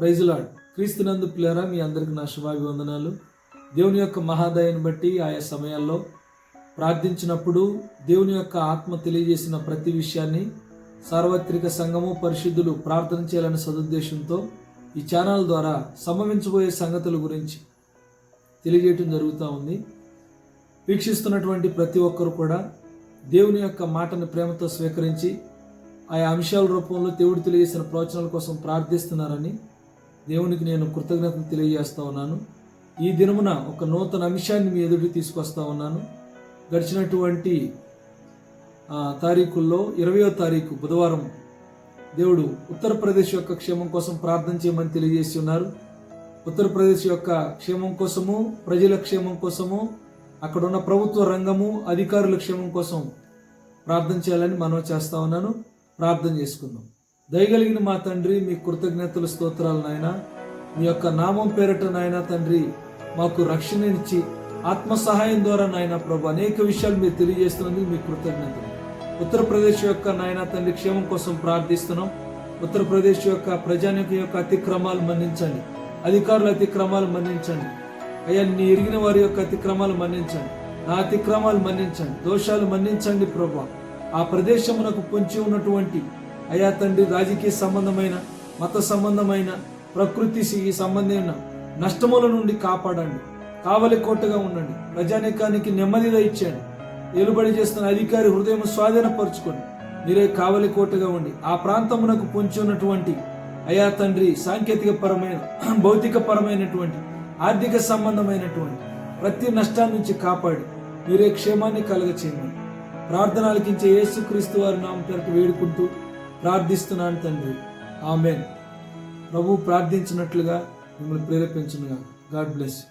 ప్రైజులాడ్ క్రీస్తునందు పిల్లరా మీ అందరికి నా శుభాభివందనాలు. దేవుని యొక్క మహాదయాన్ని బట్టి ఆయా సమయాల్లో ప్రార్థించినప్పుడు దేవుని యొక్క ఆత్మ తెలియజేసిన ప్రతి విషయాన్ని సార్వత్రిక సంఘము పరిశుద్ధులు ప్రార్థన చేయాలనే సదుద్దేశంతో ఈ ఛానల్ ద్వారా సంభవించబోయే సంగతుల గురించి తెలియజేయటం జరుగుతూ ఉంది. వీక్షిస్తున్నటువంటి ప్రతి ఒక్కరు కూడా దేవుని యొక్క మాటను ప్రేమతో స్వీకరించి ఆయా అంశాల రూపంలో దేవుడు తెలియజేసిన ప్రవచనాల కోసం ప్రార్థిస్తున్నారని దేవునికి నేను కృతజ్ఞతలు తెలియజేస్తా ఉన్నాను. ఈ దినమున ఒక నూతన అంశాన్ని మీ ఎదుటి తీసుకొస్తా ఉన్నాను. గడిచినటువంటి తారీఖుల్లో ఇరవయో తారీఖు బుధవారం దేవుడు ఉత్తరప్రదేశ్ యొక్క క్షేమం కోసం ప్రార్థన చేయమని తెలియజేసి ఉన్నారు. ఉత్తరప్రదేశ్ యొక్క క్షేమం కోసము ప్రజల క్షేమం కోసము అక్కడ ఉన్న ప్రభుత్వ రంగము అధికారుల క్షేమం కోసం ప్రార్థన చేయాలని మనం చేస్తా ఉన్నాను. ప్రార్థన చేసుకుందాం. దయగలిగిన మా తండ్రి మీ కృతజ్ఞతలు స్తోత్రాలు నాయన. మీ యొక్క నామం పేరట నాయన తండ్రి మాకు రక్షణ ఇచ్చి ఆత్మ సహాయం ద్వారా నాయన ప్రభు అనేక విషయాలు మీరు తెలియజేస్తున్నందుకు మీ కృతజ్ఞతలు. ఉత్తరప్రదేశ్ యొక్క నాయన తండ్రి క్షేమం కోసం ప్రార్థిస్తున్నాం. ఉత్తరప్రదేశ్ యొక్క ప్రజానికి యొక్క అతిక్రమాలు మన్నించండి. అధికారుల అతిక్రమాలు మన్నించండి. అయ్యా నీ ఎరిగిన వారి యొక్క అతిక్రమాలు మన్నించండి. నా అతిక్రమాలు మన్నించండి. దోషాలు మన్నించండి ప్రభా. ఆ ప్రదేశమునకు పొంచి ఉన్నటువంటి అయా తండ్రి రాజకీయ సంబంధమైన మత సంబంధమైన ప్రకృతి సంబంధమైన నష్టముల నుండి కాపాడండి. కావలి కోటగా ఉండండి. ప్రజానీకానికి నెమ్మదిగా ఇచ్చండి ఏలుబడి చేస్తున్న అధికారి హృదయం స్వాధీనపరచుకోండి. మీరే కావలి కోటగా ఉండి ఆ ప్రాంతమునకు పొంచి ఉన్నటువంటి అయా తండ్రి సాంకేతిక పరమైన భౌతిక పరమైనటువంటి ఆర్థిక సంబంధమైనటువంటి ప్రతి నష్టాన్ని నుంచి కాపాడి మీరే క్షేమాన్ని కలగ చేయమని ప్రార్థన ఆలకించే యేసుక్రీస్తు వారి నామం తరపు వేడుకుంటూ ప్రార్థిస్తున్నాను తండ్రి. ఆమెన్. ప్రభు ప్రార్థించినట్లుగా మిమ్మల్ని ప్రేరేపించను గాడ్ బ్లెస్